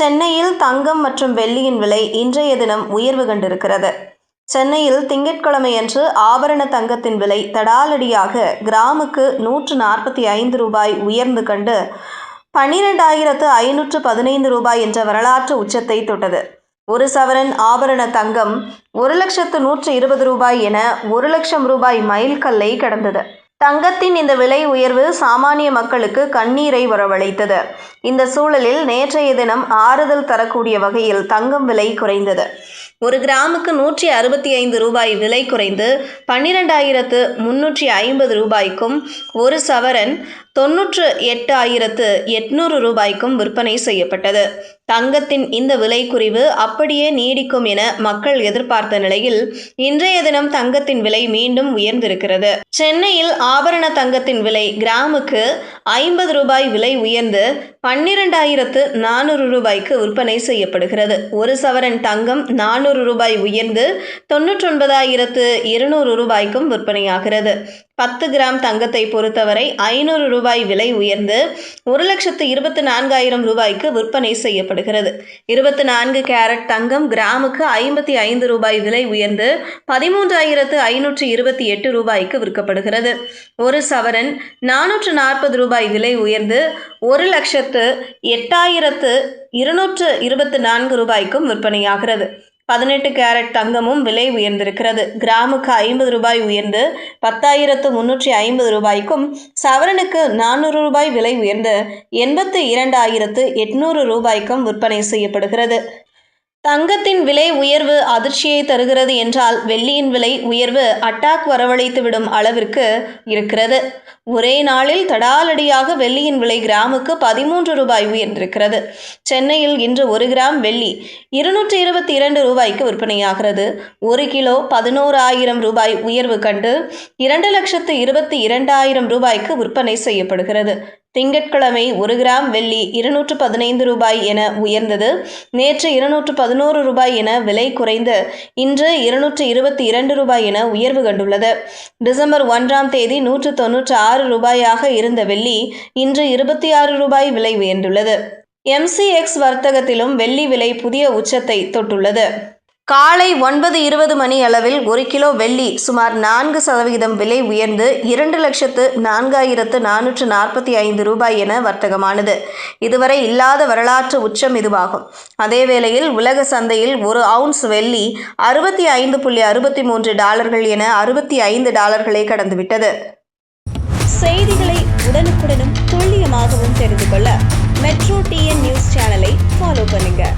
சென்னையில் தங்கம் மற்றும் வெள்ளியின் விலை இன்றைய தினம் உயர்வு கண்டிருக்கிறது. சென்னையில் திங்கட்கிழமையன்று ஆபரண தங்கத்தின் விலை தடாலடியாக கிராமுக்கு நூற்று நாற்பத்தி ஐந்து ரூபாய் உயர்ந்து கண்டு பன்னிரெண்டாயிரத்து ஐநூற்று பதினைந்து ரூபாய் என்ற வரலாற்று உச்சத்தை தொட்டது. ஒரு சவரன் ஆபரண தங்கம் ஒரு லட்சத்து நூற்று இருபது ரூபாய் என ஒரு லட்சம் ரூபாய் மைல்கல்லை கடந்தது. தங்கத்தின் இந்த விலை உயர்வு சாமானிய மக்களுக்கு கண்ணீரை வரவழைத்தது. இந்த சூழலில் நேற்றைய தினம் ஆறுதல் தரக்கூடிய வகையில் தங்கம் விலை குறைந்தது. ஒரு கிராமுக்கு நூற்றி அறுபத்தி ஐந்து ரூபாய் விலை குறைந்து பன்னிரெண்டாயிரத்து முன்னூற்றி ஐம்பது ரூபாய்க்கும் ஒரு சவரன் தொன்னூற்று எட்டு ஆயிரத்து எட்நூறு ரூபாய்க்கும் விற்பனை செய்யப்பட்டது. தங்கத்தின் இந்த விலை குறைவு அப்படியே நீடிக்கும் என மக்கள் எதிர்பார்த்த நிலையில் இன்றைய தினம் தங்கத்தின் விலை மீண்டும் உயர்ந்திருக்கிறது. சென்னையில் ஆபரண தங்கத்தின் விலை கிராமுக்கு ஐம்பது ரூபாய் விலை உயர்ந்து பன்னிரெண்டாயிரத்து நானூறு ரூபாய்க்கு விற்பனை செய்யப்படுகிறது. ஒரு சவரன் தங்கம் நானூறு ரூபாய் உயர்ந்து தொன்னூற்றொன்பதாயிரத்து இருநூறு ரூபாய்க்கும் விற்பனையாகிறது. பத்து கிராம் தங்கத்தை பொறுத்தவரை ஐநூறு ரூபாய் விலை உயர்ந்து ஒரு லட்சத்து இருபத்தி நான்காயிரம் ரூபாய்க்கு விற்பனை செய்யப்படுகிறது. இருபத்தி நான்கு கேரட் தங்கம் கிராமுக்கு ஐம்பத்தி ஐந்து ரூபாய் விலை உயர்ந்து பதிமூன்றாயிரத்து ஐநூற்று இருபத்தி எட்டு ரூபாய்க்கு விற்கப்படுகிறது. ஒரு சவரன் நானூற்று நாற்பது ரூபாய் விலை உயர்ந்து ஒரு லட்சத்து எட்டாயிரத்து இருநூற்று இருபத்தி நான்கு ரூபாய்க்கும் விற்பனையாகிறது. பதினெட்டு கேரட் தங்கமும் விலை உயர்ந்திருக்கிறது. கிராமுக்கு ஐம்பது ரூபாய் உயர்ந்து பத்தாயிரத்து முன்னூற்றி ஐம்பது ரூபாய்க்கும் சவரனுக்கு நானூறு ரூபாய் விலை உயர்ந்து எண்பத்து இரண்டாயிரத்து எட்நூறு ரூபாய்க்கும் விற்பனை செய்யப்படுகிறது. தங்கத்தின் விலை உயர்வு அதிர்ச்சியை தருகிறது என்றால் வெள்ளியின் விலை உயர்வு அட்டாக் வரவழைத்துவிடும் அளவிற்கு இருக்கிறது. ஒரே நாளில் தடாலடியாக வெள்ளியின் விலை கிராமுக்கு பதிமூன்று ரூபாய் உயர்ந்திருக்கிறது. சென்னையில் இன்று ஒரு கிராம் வெள்ளி இருநூற்றி இருபத்தி இரண்டு ரூபாய்க்கு விற்பனையாகிறது. ஒரு கிலோ பதினோரு ஆயிரம் ரூபாய் உயர்வு கண்டு இரண்டு லட்சத்து இருபத்தி இரண்டாயிரம் ரூபாய்க்கு விற்பனை செய்யப்படுகிறது. திங்கட்கிழமை ஒரு கிராம் வெள்ளி இருநூற்று பதினைந்து ரூபாய் என உயர்ந்தது. நேற்று இருநூற்று பதினோரு ரூபாய் என விலை குறைந்து இன்று இருநூற்று இருபத்தி இரண்டு ரூபாய் என உயர்வு கண்டுள்ளது. டிசம்பர் ஒன்றாம் தேதி நூற்று தொன்னூற்று ஆறு ரூபாயாக இருந்த வெள்ளி இன்று இருபத்தி ஆறு ரூபாய் விலை உயர்ந்துள்ளது. எம்சிஎக்ஸ் வர்த்தகத்திலும் வெள்ளி விலை புதிய உச்சத்தை தொட்டுள்ளது. காலை ஒன்பது இருபது மணி அளவில் ஒரு கிலோ வெள்ளி சுமார் நான்கு சதவிகிதம் விலை உயர்ந்து இரண்டு லட்சத்து நான்காயிரத்து நானூற்று நாற்பத்தி ஐந்து ரூபாய் என வர்த்தகமானது. இதுவரை இல்லாத வரலாற்று உச்சம் இதுவாகும். அதே வேளையில் உலக சந்தையில் ஒரு அவுன்ஸ் வெள்ளி அறுபத்தி ஐந்து புள்ளி அறுபத்தி மூன்று டாலர்கள் என அறுபத்தி ஐந்து டாலர்களை கடந்துவிட்டது. செய்திகளை உடனுக்குடனும் துல்லியமாகவும் தெரிந்து கொள்ள மெட்ரோ டிஎன் நியூஸ் சேனலை ஃபாலோ பண்ணுங்கள்